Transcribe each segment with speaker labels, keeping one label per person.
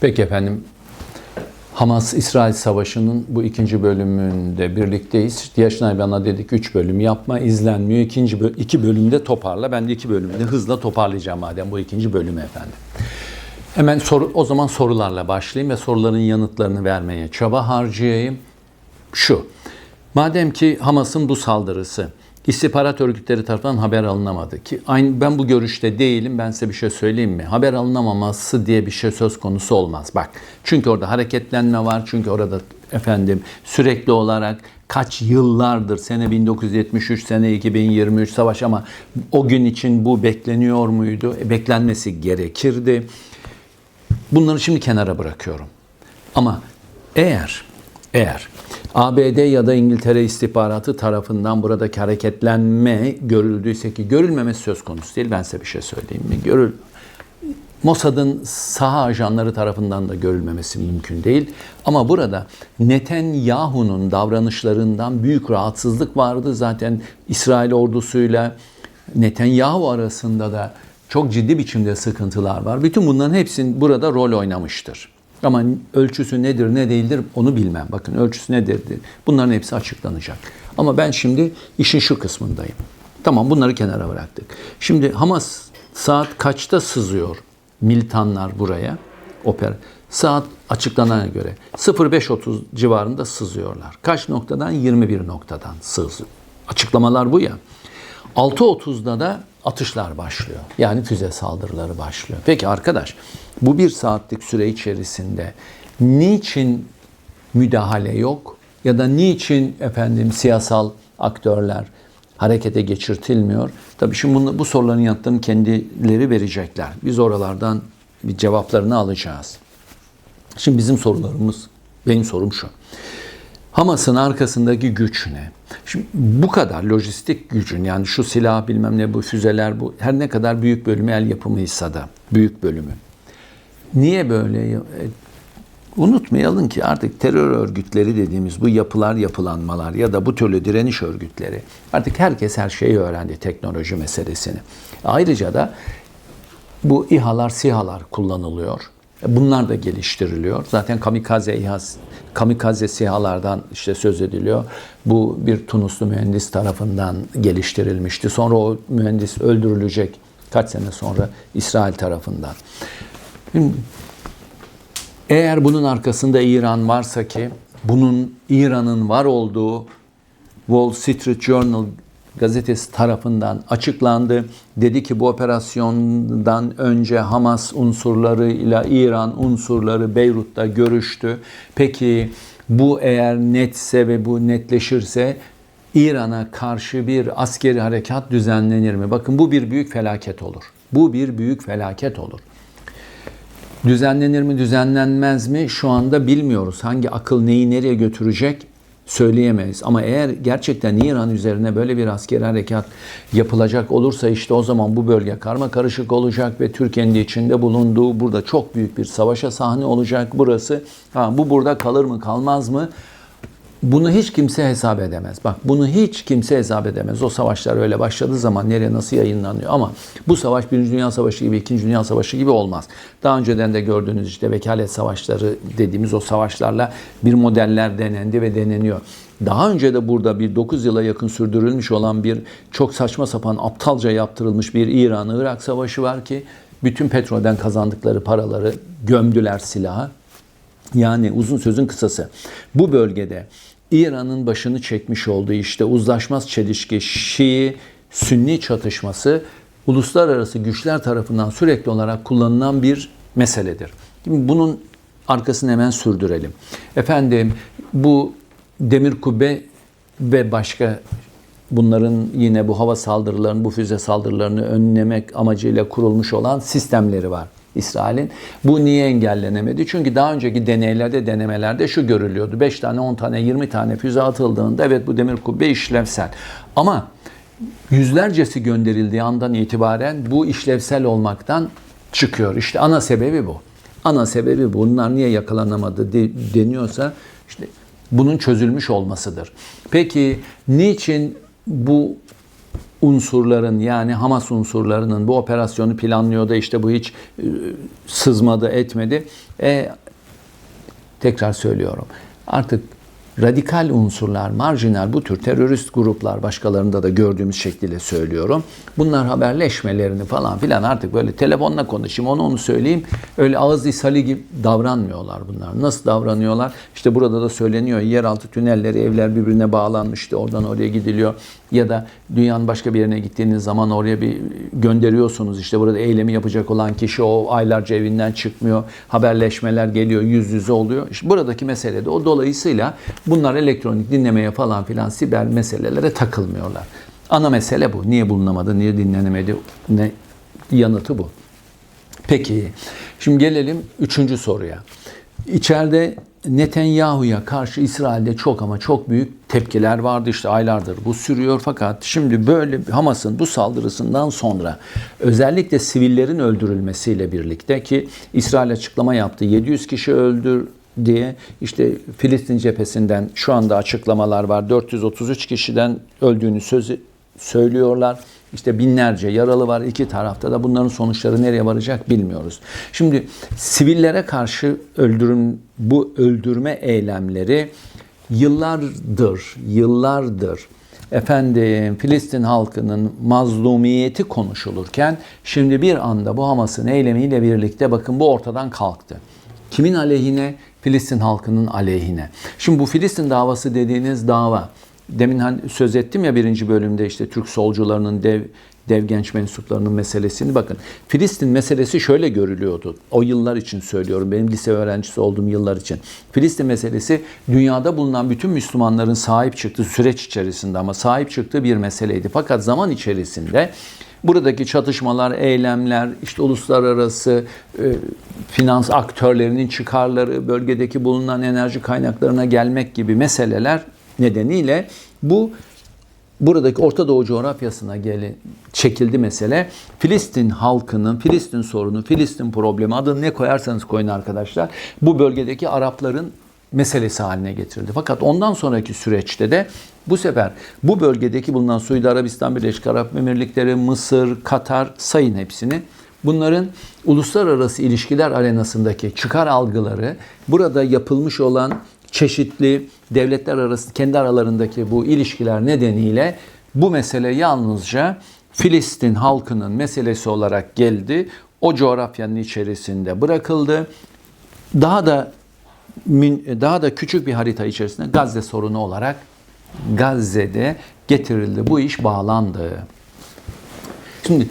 Speaker 1: Peki efendim. Hamas-İsrail Savaşı'nın bu ikinci bölümünde birlikteyiz. Yaşınay bana dedik üç bölüm yapma, izlenmiyor. İkinci böl iki bölümde toparla. Ben de iki bölümde hızla toparlayacağım madem bu ikinci bölümü efendim. Hemen soru, o zaman sorularla başlayayım ve soruların yanıtlarını vermeye çaba harcayayım. Şu, madem ki Hamas'ın bu saldırısı istihbarat örgütleri tarafından haber alınamadı ki aynı ben bu görüşte değilim. Ben size bir şey söyleyeyim mi? Haber alınamaması diye bir şey söz konusu olmaz. Bak. Çünkü orada hareketlenme var. Çünkü orada efendim sürekli olarak kaç yıllardır sene 1973 sene 2023 savaş ama o gün için bu bekleniyor muydu? E, beklenmesi gerekirdi. Bunları şimdi kenara bırakıyorum. Ama eğer eğer ABD ya da İngiltere istihbaratı tarafından buradaki hareketlenme görüldüyse ki görülmemesi söz konusu değil. Ben size bir şey söyleyeyim mi? Görül Mossad'ın saha ajanları tarafından da görülmemesi mümkün değil. Ama burada Netanyahu'nun davranışlarından büyük rahatsızlık vardı. Zaten İsrail ordusuyla Netanyahu arasında da çok ciddi biçimde sıkıntılar var. Bütün bunların hepsinin burada rol oynamıştır. Ama ölçüsü nedir ne değildir onu bilmem. Bakın ölçüsü nedir bunların hepsi açıklanacak. Ama ben şimdi işin şu kısmındayım. Tamam bunları kenara bıraktık. Şimdi Hamas saat kaçta sızıyor militanlar buraya? Oper. Saat açıklanana göre 05.30 civarında sızıyorlar. Kaç noktadan? 21 noktadan sızıyor. Açıklamalar bu ya. 6.30'da da atışlar başlıyor. Yani füze saldırıları başlıyor. Peki arkadaş bu bir saatlik süre içerisinde niçin müdahale yok? Ya da niçin efendim siyasal aktörler harekete geçirtilmiyor? Tabii şimdi bunu, bu soruların yanıtlarını kendileri verecekler. Biz oralardan bir cevaplarını alacağız. Şimdi bizim sorularımız, benim sorum şu. Hamas'ın arkasındaki güç ne? Şimdi bu kadar lojistik gücün yani şu silah bilmem ne bu füzeler bu her ne kadar büyük bölümü el yapımıysa da büyük bölümü. Niye böyle? E, unutmayalım ki artık terör örgütleri dediğimiz bu yapılar yapılanmalar ya da bu türlü direniş örgütleri artık herkes her şeyi öğrendi teknoloji meselesini. Ayrıca da bu İHA'lar, SİHA'lar kullanılıyor. Bunlar da geliştiriliyor. Zaten kamikaze İHA, kamikaze SİHA'lardan işte söz ediliyor. Bu bir Tunuslu mühendis tarafından geliştirilmişti. Sonra o mühendis öldürülecek kaç sene sonra İsrail tarafından. Eğer bunun arkasında İran varsa ki bunun İran'ın var olduğu Wall Street Journal gazetesi tarafından açıklandı. Dedi ki bu operasyondan önce Hamas unsurları ile İran unsurları Beyrut'ta görüştü. Peki bu eğer netse ve bu netleşirse İran'a karşı bir askeri harekat düzenlenir mi? Bakın bu bir büyük felaket olur. Bu bir büyük felaket olur. Düzenlenir mi, düzenlenmez mi şu anda bilmiyoruz. Hangi akıl neyi nereye götürecek söyleyemeyiz. Ama eğer gerçekten İran üzerine böyle bir askeri harekat yapılacak olursa işte o zaman bu bölge karma karışık olacak ve Türkiye'nin de içinde bulunduğu burada çok büyük bir savaşa sahne olacak burası. Ha, bu burada kalır mı kalmaz mı? Bunu hiç kimse hesap edemez. Bak bunu hiç kimse hesap edemez. O savaşlar öyle başladığı zaman nereye nasıl yayınlanıyor. Ama bu savaş Birinci Dünya Savaşı gibi, İkinci Dünya Savaşı gibi olmaz. Daha önceden de gördüğünüz işte vekalet savaşları dediğimiz o savaşlarla bir modeller denendi ve deneniyor. Daha önce de burada bir 9 yıla yakın sürdürülmüş olan bir çok saçma sapan aptalca yaptırılmış bir İran-Irak savaşı var ki bütün petrolden kazandıkları paraları gömdüler silaha. Yani uzun sözün kısası bu bölgede İran'ın başını çekmiş olduğu işte uzlaşmaz çelişki, Şii, Sünni çatışması uluslararası güçler tarafından sürekli olarak kullanılan bir meseledir. Şimdi bunun arkasını hemen sürdürelim. Efendim bu demir kubbe ve başka bunların yine bu hava saldırılarını, bu füze saldırılarını önlemek amacıyla kurulmuş olan sistemleri var. İsrail'in. Bu niye engellenemedi? Çünkü daha önceki deneylerde, denemelerde şu görülüyordu. 5 tane, 10 tane, 20 tane füze atıldığında evet bu demir kubbe işlevsel. Ama yüzlercesi gönderildiği andan itibaren bu işlevsel olmaktan çıkıyor. İşte ana sebebi bu. Ana sebebi bunlar niye yakalanamadı deniyorsa işte bunun çözülmüş olmasıdır. Peki niçin bu unsurların yani Hamas unsurlarının bu operasyonu planlıyor da işte bu hiç e, sızmadı etmedi. E, tekrar söylüyorum. Artık radikal unsurlar, marjinal bu tür terörist gruplar başkalarında da gördüğümüz şekliyle söylüyorum. Bunlar haberleşmelerini falan filan artık böyle telefonla konuşayım onu onu söyleyeyim. Öyle ağız ishali gibi davranmıyorlar bunlar. Nasıl davranıyorlar? İşte burada da söyleniyor yeraltı tünelleri, evler birbirine bağlanmıştı. Oradan oraya gidiliyor. Ya da dünyanın başka bir yerine gittiğiniz zaman oraya bir gönderiyorsunuz. İşte burada eylemi yapacak olan kişi o aylarca evinden çıkmıyor. Haberleşmeler geliyor, yüz yüze oluyor. İşte buradaki mesele de o. Dolayısıyla bunlar elektronik dinlemeye falan filan siber meselelere takılmıyorlar. Ana mesele bu. Niye bulunamadı, niye dinlenemedi? Ne yanıtı bu. Peki, şimdi gelelim üçüncü soruya. İçeride Netanyahu'ya karşı İsrail'de çok ama çok büyük tepkiler vardı. İşte aylardır bu sürüyor fakat şimdi böyle Hamas'ın bu saldırısından sonra özellikle sivillerin öldürülmesiyle birlikte ki İsrail açıklama yaptı. 700 kişi öldür diye işte Filistin cephesinden şu anda açıklamalar var. 433 kişiden öldüğünü sözü söylüyorlar. İşte binlerce yaralı var iki tarafta da bunların sonuçları nereye varacak bilmiyoruz. Şimdi sivillere karşı öldürüm bu öldürme eylemleri yıllardır yıllardır efendim Filistin halkının mazlumiyeti konuşulurken şimdi bir anda bu Hamas'ın eylemiyle birlikte bakın bu ortadan kalktı. Kimin aleyhine? Filistin halkının aleyhine. Şimdi bu Filistin davası dediğiniz dava demin hani söz ettim ya birinci bölümde işte Türk solcularının dev dev genç mensuplarının meselesini bakın. Filistin meselesi şöyle görülüyordu. O yıllar için söylüyorum. Benim lise öğrencisi olduğum yıllar için. Filistin meselesi dünyada bulunan bütün Müslümanların sahip çıktığı süreç içerisinde ama sahip çıktığı bir meseleydi. Fakat zaman içerisinde buradaki çatışmalar, eylemler, işte uluslararası e, finans aktörlerinin çıkarları, bölgedeki bulunan enerji kaynaklarına gelmek gibi meseleler nedeniyle bu buradaki Orta Doğu coğrafyasına gelin, çekildi mesele. Filistin halkının, Filistin sorunu, Filistin problemi adını ne koyarsanız koyun arkadaşlar. Bu bölgedeki Arapların meselesi haline getirildi. Fakat ondan sonraki süreçte de bu sefer bu bölgedeki bulunan Suudi Arabistan, Birleşik Arap Emirlikleri, Mısır, Katar sayın hepsini bunların uluslararası ilişkiler arenasındaki çıkar algıları burada yapılmış olan çeşitli devletler arası kendi aralarındaki bu ilişkiler nedeniyle bu mesele yalnızca Filistin halkının meselesi olarak geldi. O coğrafyanın içerisinde bırakıldı. Daha da daha da küçük bir harita içerisinde Gazze sorunu olarak Gazze'de getirildi. Bu iş bağlandı. Şimdi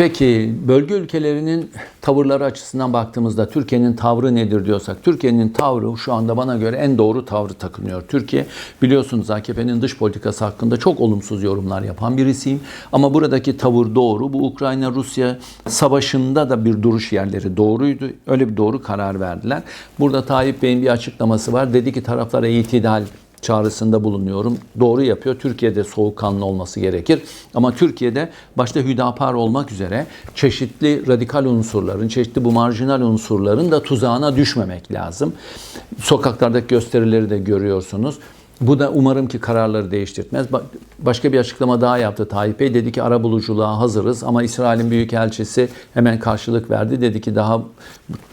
Speaker 1: Peki bölge ülkelerinin tavırları açısından baktığımızda Türkiye'nin tavrı nedir diyorsak Türkiye'nin tavrı şu anda bana göre en doğru tavrı takınıyor. Türkiye biliyorsunuz AKP'nin dış politikası hakkında çok olumsuz yorumlar yapan birisiyim. Ama buradaki tavır doğru. Bu Ukrayna-Rusya savaşında da bir duruş yerleri doğruydu. Öyle bir doğru karar verdiler. Burada Tayyip Bey'in bir açıklaması var. Dedi ki taraflara itidal çağrısında bulunuyorum. Doğru yapıyor. Türkiye'de soğukkanlı olması gerekir. Ama Türkiye'de başta Hüdapar olmak üzere çeşitli radikal unsurların, çeşitli bu marjinal unsurların da tuzağına düşmemek lazım. Sokaklardaki gösterileri de görüyorsunuz. Bu da umarım ki kararları değiştirtmez. Başka bir açıklama daha yaptı Tayyip Bey. Dedi ki ara buluculuğa hazırız ama İsrail'in büyükelçisi hemen karşılık verdi. Dedi ki daha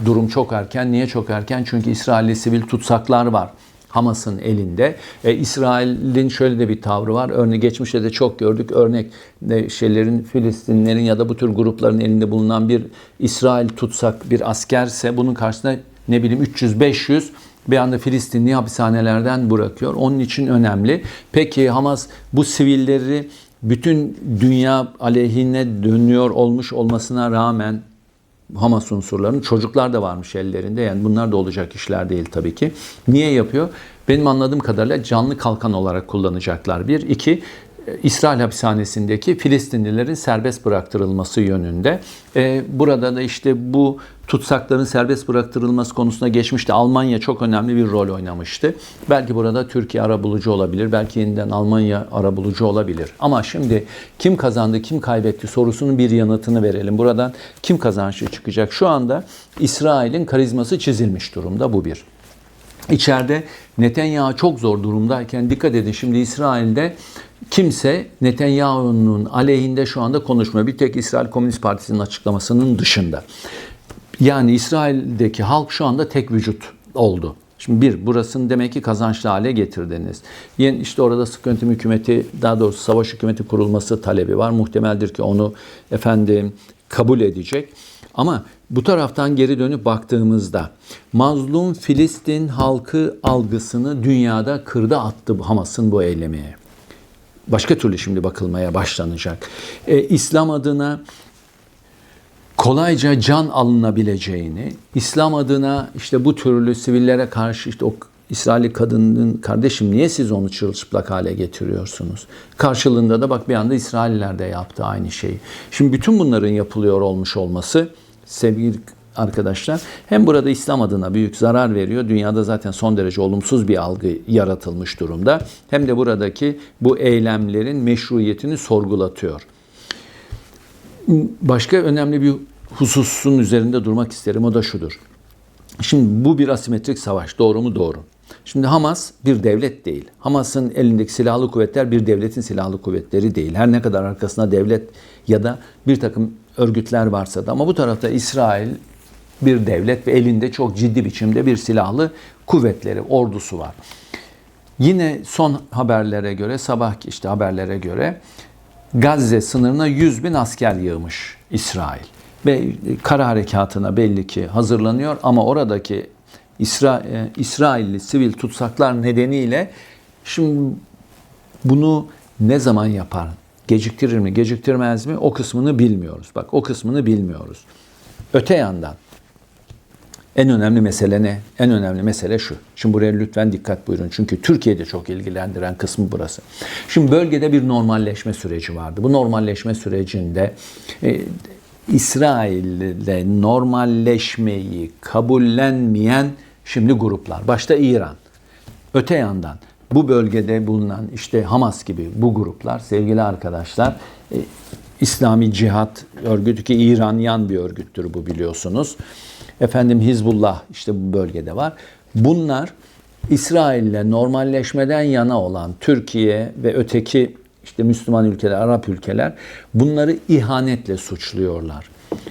Speaker 1: durum çok erken. Niye çok erken? Çünkü İsrailli sivil tutsaklar var. Hamas'ın elinde. E, İsrail'in şöyle de bir tavrı var. Örneğin geçmişte de çok gördük. Örnek de şeylerin Filistinlerin ya da bu tür grupların elinde bulunan bir İsrail tutsak bir askerse bunun karşısında ne bileyim 300-500 bir anda Filistinli hapishanelerden bırakıyor. Onun için önemli. Peki Hamas bu sivilleri bütün dünya aleyhine dönüyor olmuş olmasına rağmen Hamas unsurlarının çocuklar da varmış ellerinde. Yani bunlar da olacak işler değil tabii ki. Niye yapıyor? Benim anladığım kadarıyla canlı kalkan olarak kullanacaklar. Bir. iki İsrail hapishanesindeki Filistinlilerin serbest bıraktırılması yönünde. Ee, burada da işte bu tutsakların serbest bıraktırılması konusunda geçmişte Almanya çok önemli bir rol oynamıştı. Belki burada Türkiye arabulucu olabilir. Belki yeniden Almanya arabulucu olabilir. Ama şimdi kim kazandı, kim kaybetti sorusunun bir yanıtını verelim. Buradan kim kazançlı çıkacak? Şu anda İsrail'in karizması çizilmiş durumda. Bu bir. İçeride Netanyahu çok zor durumdayken dikkat edin şimdi İsrail'de kimse Netanyahu'nun aleyhinde şu anda konuşmuyor. Bir tek İsrail Komünist Partisi'nin açıklamasının dışında. Yani İsrail'deki halk şu anda tek vücut oldu. Şimdi bir, burasını demek ki kazançlı hale getirdiniz. Yeni işte orada yönetim hükümeti, daha doğrusu savaş hükümeti kurulması talebi var. Muhtemeldir ki onu efendim kabul edecek. Ama bu taraftan geri dönüp baktığımızda mazlum Filistin halkı algısını dünyada kırda attı Hamas'ın bu eylemeye. Başka türlü şimdi bakılmaya başlanacak. Ee, İslam adına kolayca can alınabileceğini, İslam adına işte bu türlü sivillere karşı işte o İsrailli kadının kardeşim niye siz onu çırılçıplak hale getiriyorsunuz? Karşılığında da bak bir anda İsrailler de yaptı aynı şeyi. Şimdi bütün bunların yapılıyor olmuş olması sevgili arkadaşlar hem burada İslam adına büyük zarar veriyor. Dünyada zaten son derece olumsuz bir algı yaratılmış durumda. Hem de buradaki bu eylemlerin meşruiyetini sorgulatıyor. Başka önemli bir hususun üzerinde durmak isterim. O da şudur. Şimdi bu bir asimetrik savaş. Doğru mu? Doğru. Şimdi Hamas bir devlet değil. Hamas'ın elindeki silahlı kuvvetler bir devletin silahlı kuvvetleri değil. Her ne kadar arkasında devlet ya da bir takım örgütler varsa da ama bu tarafta İsrail bir devlet ve elinde çok ciddi biçimde bir silahlı kuvvetleri, ordusu var. Yine son haberlere göre, sabah işte haberlere göre Gazze sınırına 100 bin asker yığmış İsrail. Ve kara harekatına belli ki hazırlanıyor ama oradaki İsra e, İsrailli sivil tutsaklar nedeniyle şimdi bunu ne zaman yapar? Geciktirir mi, geciktirmez mi? O kısmını bilmiyoruz. Bak o kısmını bilmiyoruz. Öte yandan en önemli mesele ne? En önemli mesele şu. Şimdi buraya lütfen dikkat buyurun. Çünkü Türkiye'de çok ilgilendiren kısmı burası. Şimdi bölgede bir normalleşme süreci vardı. Bu normalleşme sürecinde e, İsrail'le normalleşmeyi kabullenmeyen şimdi gruplar. Başta İran. Öte yandan bu bölgede bulunan işte Hamas gibi bu gruplar sevgili arkadaşlar e, İslami Cihat örgütü ki İran yan bir örgüttür bu biliyorsunuz. Efendim Hizbullah işte bu bölgede var. Bunlar İsrail'le normalleşmeden yana olan Türkiye ve öteki işte Müslüman ülkeler, Arap ülkeler bunları ihanetle suçluyorlar.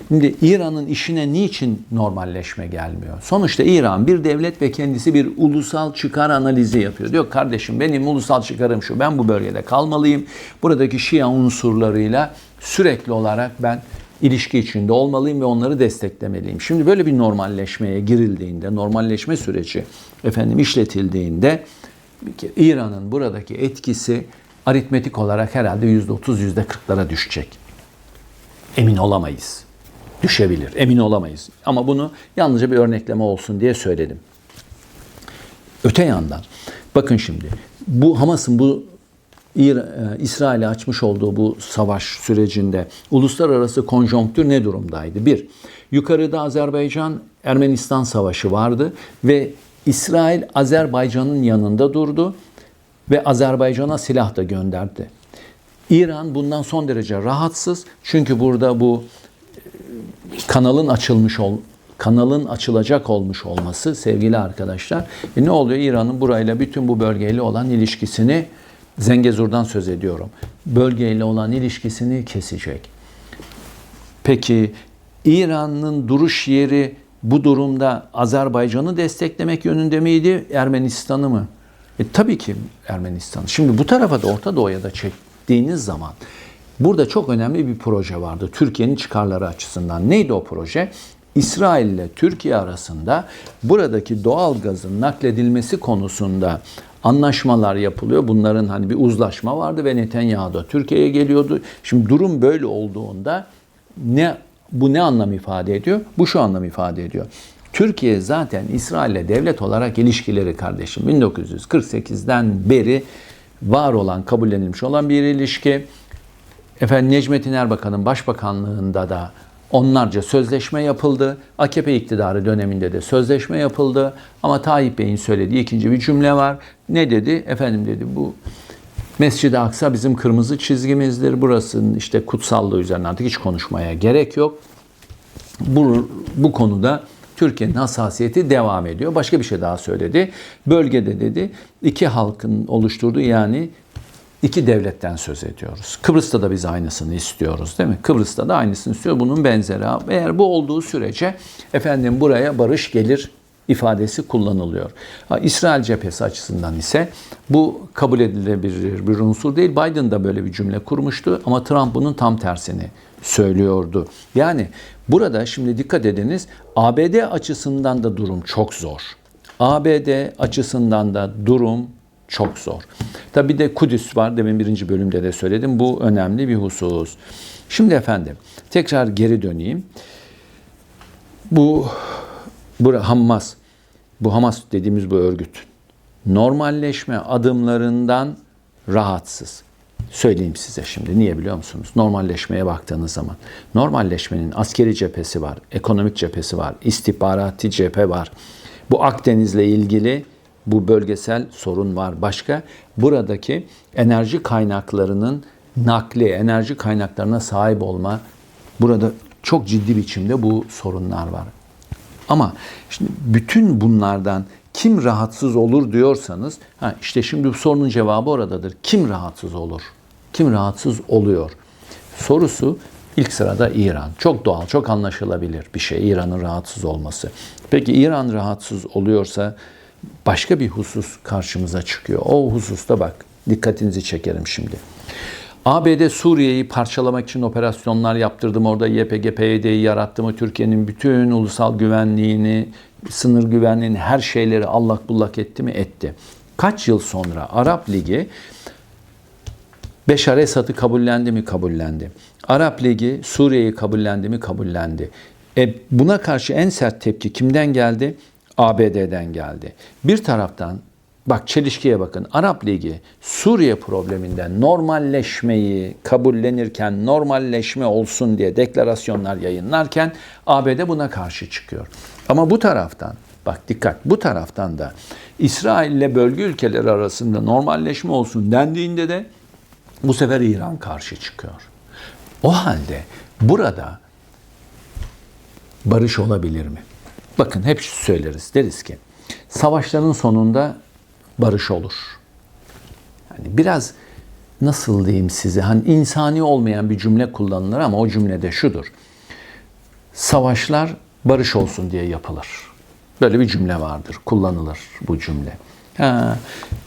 Speaker 1: Şimdi İran'ın işine niçin normalleşme gelmiyor? Sonuçta İran bir devlet ve kendisi bir ulusal çıkar analizi yapıyor. Diyor kardeşim benim ulusal çıkarım şu. Ben bu bölgede kalmalıyım. Buradaki Şia unsurlarıyla sürekli olarak ben ilişki içinde olmalıyım ve onları desteklemeliyim. Şimdi böyle bir normalleşmeye girildiğinde, normalleşme süreci efendim işletildiğinde İran'ın buradaki etkisi aritmetik olarak herhalde %30 %40'lara düşecek. Emin olamayız. Düşebilir. Emin olamayız. Ama bunu yalnızca bir örnekleme olsun diye söyledim. Öte yandan bakın şimdi bu Hamas'ın bu İsrail'e açmış olduğu bu savaş sürecinde uluslararası konjonktür ne durumdaydı? Bir, yukarıda Azerbaycan-Ermenistan savaşı vardı ve İsrail Azerbaycan'ın yanında durdu ve Azerbaycan'a silah da gönderdi. İran bundan son derece rahatsız çünkü burada bu kanalın açılmış ol kanalın açılacak olmuş olması sevgili arkadaşlar. E ne oluyor? İran'ın burayla bütün bu bölgeyle olan ilişkisini Zengezur'dan söz ediyorum. Bölgeyle olan ilişkisini kesecek. Peki İran'ın duruş yeri bu durumda Azerbaycan'ı desteklemek yönünde miydi, Ermenistan'ı mı? E, tabii ki Ermenistan. Şimdi bu tarafa da Orta Doğu'ya da çektiğiniz zaman burada çok önemli bir proje vardı Türkiye'nin çıkarları açısından. Neydi o proje? İsrail ile Türkiye arasında buradaki doğal gazın nakledilmesi konusunda anlaşmalar yapılıyor. Bunların hani bir uzlaşma vardı ve Netanyahu da Türkiye'ye geliyordu. Şimdi durum böyle olduğunda ne bu ne anlam ifade ediyor? Bu şu anlam ifade ediyor. Türkiye zaten İsrail'le devlet olarak ilişkileri kardeşim 1948'den beri var olan, kabullenilmiş olan bir ilişki. Efendim Necmettin Erbakan'ın başbakanlığında da onlarca sözleşme yapıldı. AKP iktidarı döneminde de sözleşme yapıldı. Ama Tayyip Bey'in söylediği ikinci bir cümle var. Ne dedi? Efendim dedi bu Mescid-i Aksa bizim kırmızı çizgimizdir. Burasının işte kutsallığı üzerine artık hiç konuşmaya gerek yok. Bu, bu konuda Türkiye'nin hassasiyeti devam ediyor. Başka bir şey daha söyledi. Bölgede dedi iki halkın oluşturduğu yani iki devletten söz ediyoruz. Kıbrıs'ta da biz aynısını istiyoruz değil mi? Kıbrıs'ta da aynısını istiyor. Bunun benzeri. Eğer bu olduğu sürece efendim buraya barış gelir ifadesi kullanılıyor. İsrail cephesi açısından ise bu kabul edilebilir bir unsur değil. Biden da böyle bir cümle kurmuştu ama Trump bunun tam tersini söylüyordu. Yani burada şimdi dikkat ediniz ABD açısından da durum çok zor. ABD açısından da durum çok zor. Tabi bir de Kudüs var. Demin birinci bölümde de söyledim. Bu önemli bir husus. Şimdi efendim tekrar geri döneyim. Bu, bu Hamas, bu Hamas dediğimiz bu örgüt normalleşme adımlarından rahatsız. Söyleyeyim size şimdi. Niye biliyor musunuz? Normalleşmeye baktığınız zaman. Normalleşmenin askeri cephesi var, ekonomik cephesi var, istihbarati cephe var. Bu Akdeniz'le ilgili bu bölgesel sorun var. Başka buradaki enerji kaynaklarının nakli, enerji kaynaklarına sahip olma burada çok ciddi biçimde bu sorunlar var. Ama şimdi bütün bunlardan kim rahatsız olur diyorsanız, ha işte şimdi bu sorunun cevabı oradadır. Kim rahatsız olur? Kim rahatsız oluyor? Sorusu ilk sırada İran. Çok doğal, çok anlaşılabilir bir şey İran'ın rahatsız olması. Peki İran rahatsız oluyorsa başka bir husus karşımıza çıkıyor. O hususta bak dikkatinizi çekerim şimdi. ABD Suriye'yi parçalamak için operasyonlar yaptırdım. Orada YPG, PYD'yi yarattım. Türkiye'nin bütün ulusal güvenliğini, sınır güvenliğini, her şeyleri allak bullak etti mi? Etti. Kaç yıl sonra Arap Ligi Beşar Esad'ı kabullendi mi? Kabullendi. Arap Ligi Suriye'yi kabullendi mi? Kabullendi. E, buna karşı en sert tepki kimden geldi? ABD'den geldi. Bir taraftan bak çelişkiye bakın. Arap Ligi Suriye probleminden normalleşmeyi kabullenirken normalleşme olsun diye deklarasyonlar yayınlarken ABD buna karşı çıkıyor. Ama bu taraftan bak dikkat bu taraftan da İsrail ile bölge ülkeleri arasında normalleşme olsun dendiğinde de bu sefer İran karşı çıkıyor. O halde burada barış olabilir mi? Bakın hep söyleriz. Deriz ki savaşların sonunda barış olur. Yani biraz nasıl diyeyim size hani insani olmayan bir cümle kullanılır ama o cümlede şudur. Savaşlar barış olsun diye yapılır. Böyle bir cümle vardır. Kullanılır bu cümle. Ha,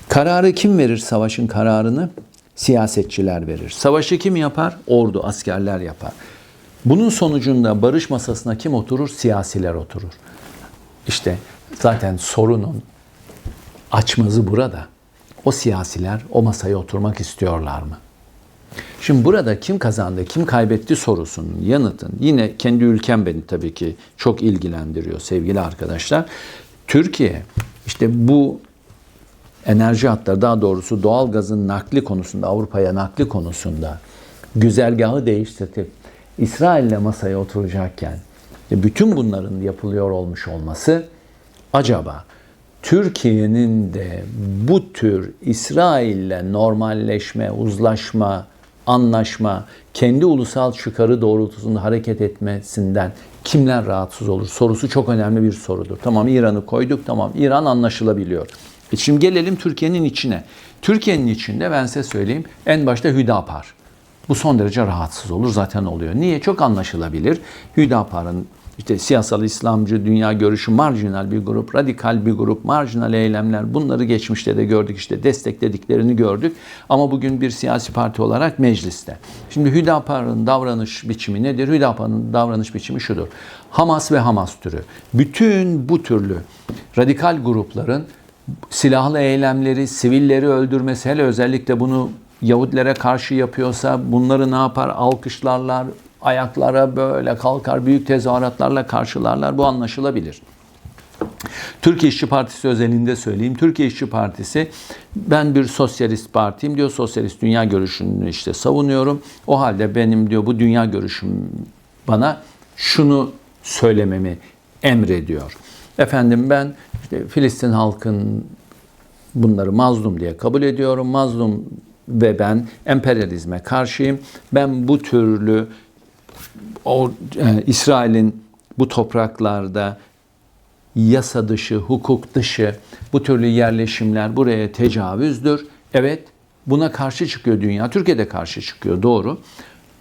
Speaker 1: kararı kim verir savaşın kararını? Siyasetçiler verir. Savaşı kim yapar? Ordu, askerler yapar. Bunun sonucunda barış masasına kim oturur? Siyasiler oturur. İşte zaten sorunun açmazı burada. O siyasiler o masaya oturmak istiyorlar mı? Şimdi burada kim kazandı, kim kaybetti sorusunun yanıtın yine kendi ülkem beni tabii ki çok ilgilendiriyor sevgili arkadaşlar. Türkiye işte bu enerji hatları daha doğrusu doğal gazın nakli konusunda Avrupa'ya nakli konusunda güzergahı değiştirip İsrail'le masaya oturacakken bütün bunların yapılıyor olmuş olması acaba Türkiye'nin de bu tür İsrail'le normalleşme, uzlaşma, anlaşma, kendi ulusal çıkarı doğrultusunda hareket etmesinden kimler rahatsız olur sorusu çok önemli bir sorudur. Tamam İran'ı koyduk, tamam İran anlaşılabiliyor. E şimdi gelelim Türkiye'nin içine. Türkiye'nin içinde ben size söyleyeyim en başta Hüdapar. Bu son derece rahatsız olur zaten oluyor. Niye? Çok anlaşılabilir. Hüdapar'ın işte siyasal İslamcı, dünya görüşü marjinal bir grup, radikal bir grup, marjinal eylemler bunları geçmişte de gördük işte desteklediklerini gördük. Ama bugün bir siyasi parti olarak mecliste. Şimdi Hüdapar'ın davranış biçimi nedir? Hüdapar'ın davranış biçimi şudur. Hamas ve Hamas türü. Bütün bu türlü radikal grupların silahlı eylemleri, sivilleri öldürmesi, hele özellikle bunu Yahudilere karşı yapıyorsa bunları ne yapar? Alkışlarlar, ayaklara böyle kalkar, büyük tezahüratlarla karşılarlar. Bu anlaşılabilir. Türkiye İşçi Partisi özelinde söyleyeyim. Türkiye İşçi Partisi ben bir sosyalist partiyim diyor. Sosyalist dünya görüşünü işte savunuyorum. O halde benim diyor bu dünya görüşüm bana şunu söylememi emrediyor. Efendim ben işte Filistin halkın bunları mazlum diye kabul ediyorum. Mazlum ve ben emperyalizme karşıyım. Ben bu türlü o e, İsrail'in bu topraklarda yasa dışı, hukuk dışı bu türlü yerleşimler buraya tecavüzdür. Evet Buna karşı çıkıyor dünya. Türkiye de karşı çıkıyor doğru.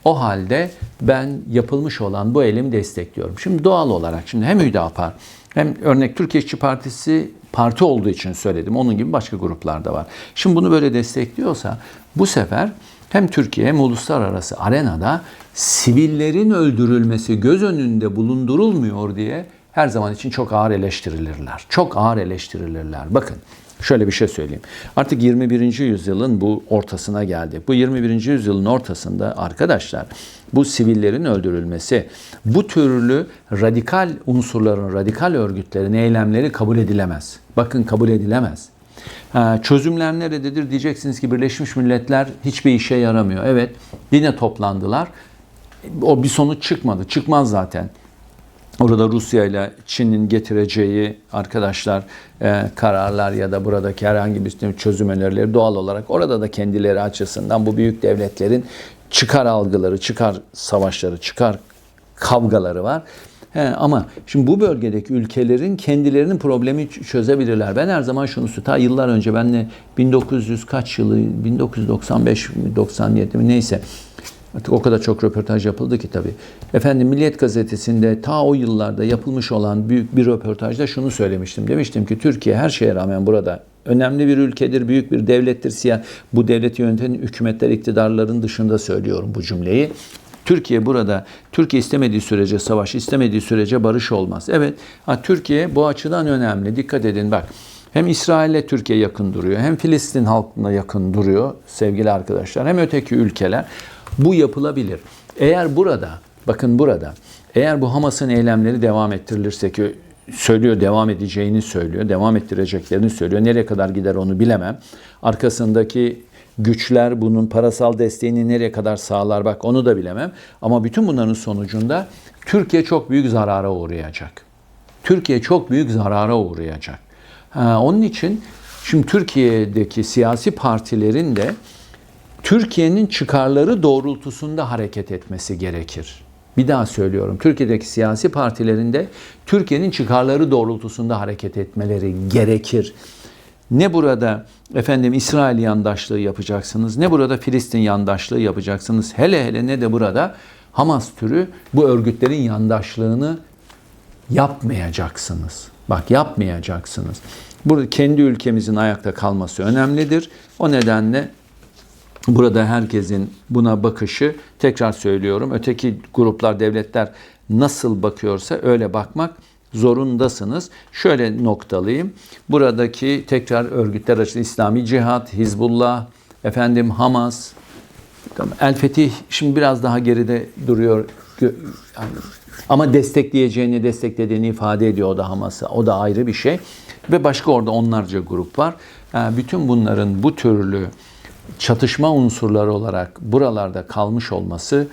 Speaker 1: O halde ben yapılmış olan bu eylemi destekliyorum. Şimdi doğal olarak şimdi hem Hüdapar hem örnek Türkiye İşçi Partisi parti olduğu için söyledim. Onun gibi başka gruplar da var. Şimdi bunu böyle destekliyorsa bu sefer hem Türkiye hem uluslararası arenada sivillerin öldürülmesi göz önünde bulundurulmuyor diye her zaman için çok ağır eleştirilirler. Çok ağır eleştirilirler. Bakın şöyle bir şey söyleyeyim. Artık 21. yüzyılın bu ortasına geldi. Bu 21. yüzyılın ortasında arkadaşlar bu sivillerin öldürülmesi, bu türlü radikal unsurların, radikal örgütlerin eylemleri kabul edilemez. Bakın kabul edilemez. Çözümler nerededir diyeceksiniz ki Birleşmiş Milletler hiçbir işe yaramıyor. Evet yine toplandılar. O bir sonuç çıkmadı. Çıkmaz zaten. Orada Rusya ile Çin'in getireceği arkadaşlar e, kararlar ya da buradaki herhangi bir çözüm önerileri doğal olarak orada da kendileri açısından bu büyük devletlerin çıkar algıları, çıkar savaşları, çıkar kavgaları var. He, ama şimdi bu bölgedeki ülkelerin kendilerinin problemi çözebilirler. Ben her zaman şunu ta yıllar önce benle 1900 kaç yılı 1995 mi 97 mi neyse Artık o kadar çok röportaj yapıldı ki tabii. Efendim Milliyet Gazetesi'nde ta o yıllarda yapılmış olan büyük bir röportajda şunu söylemiştim. Demiştim ki Türkiye her şeye rağmen burada önemli bir ülkedir, büyük bir devlettir. Siyah bu devleti yöneten hükümetler, iktidarların dışında söylüyorum bu cümleyi. Türkiye burada, Türkiye istemediği sürece savaş, istemediği sürece barış olmaz. Evet, ha, Türkiye bu açıdan önemli. Dikkat edin bak. Hem İsrail'e Türkiye yakın duruyor, hem Filistin halkına yakın duruyor sevgili arkadaşlar, hem öteki ülkeler. Bu yapılabilir. Eğer burada, bakın burada, eğer bu Hamas'ın eylemleri devam ettirilirse ki söylüyor, devam edeceğini söylüyor, devam ettireceklerini söylüyor. Nereye kadar gider onu bilemem. Arkasındaki güçler bunun parasal desteğini nereye kadar sağlar bak onu da bilemem. Ama bütün bunların sonucunda Türkiye çok büyük zarara uğrayacak. Türkiye çok büyük zarara uğrayacak. Ha, onun için şimdi Türkiye'deki siyasi partilerin de Türkiye'nin çıkarları doğrultusunda hareket etmesi gerekir. Bir daha söylüyorum. Türkiye'deki siyasi partilerinde Türkiye'nin çıkarları doğrultusunda hareket etmeleri gerekir. Ne burada efendim İsrail yandaşlığı yapacaksınız, ne burada Filistin yandaşlığı yapacaksınız. Hele hele ne de burada Hamas türü bu örgütlerin yandaşlığını yapmayacaksınız. Bak yapmayacaksınız. Burada kendi ülkemizin ayakta kalması önemlidir. O nedenle Burada herkesin buna bakışı tekrar söylüyorum. Öteki gruplar, devletler nasıl bakıyorsa öyle bakmak zorundasınız. Şöyle noktalayayım. Buradaki tekrar örgütler açısından İslami Cihat, Hizbullah, efendim Hamas, El Fetih şimdi biraz daha geride duruyor. Ama destekleyeceğini, desteklediğini ifade ediyor o da Hamas'a. O da ayrı bir şey. Ve başka orada onlarca grup var. Yani bütün bunların bu türlü çatışma unsurları olarak buralarda kalmış olması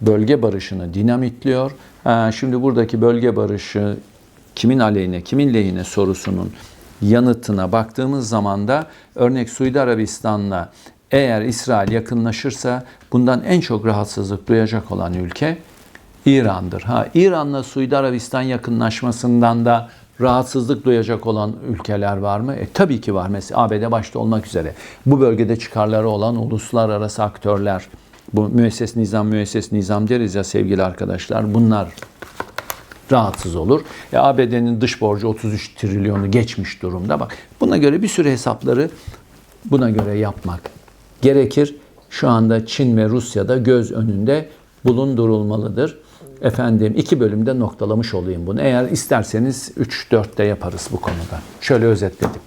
Speaker 1: bölge barışını dinamitliyor. Şimdi buradaki bölge barışı kimin aleyhine, kimin lehine sorusunun yanıtına baktığımız zaman da örnek Suudi Arabistan'la eğer İsrail yakınlaşırsa bundan en çok rahatsızlık duyacak olan ülke İran'dır. Ha İran'la Suudi Arabistan yakınlaşmasından da rahatsızlık duyacak olan ülkeler var mı? E, tabii ki var. Mesela ABD başta olmak üzere. Bu bölgede çıkarları olan uluslararası aktörler, bu müesses nizam, müesses nizam deriz ya sevgili arkadaşlar. Bunlar rahatsız olur. E, ABD'nin dış borcu 33 trilyonu geçmiş durumda. Bak buna göre bir sürü hesapları buna göre yapmak gerekir. Şu anda Çin ve Rusya'da göz önünde bulundurulmalıdır. Efendim iki bölümde noktalamış olayım bunu. Eğer isterseniz 3-4'te yaparız bu konuda. Şöyle özetledim.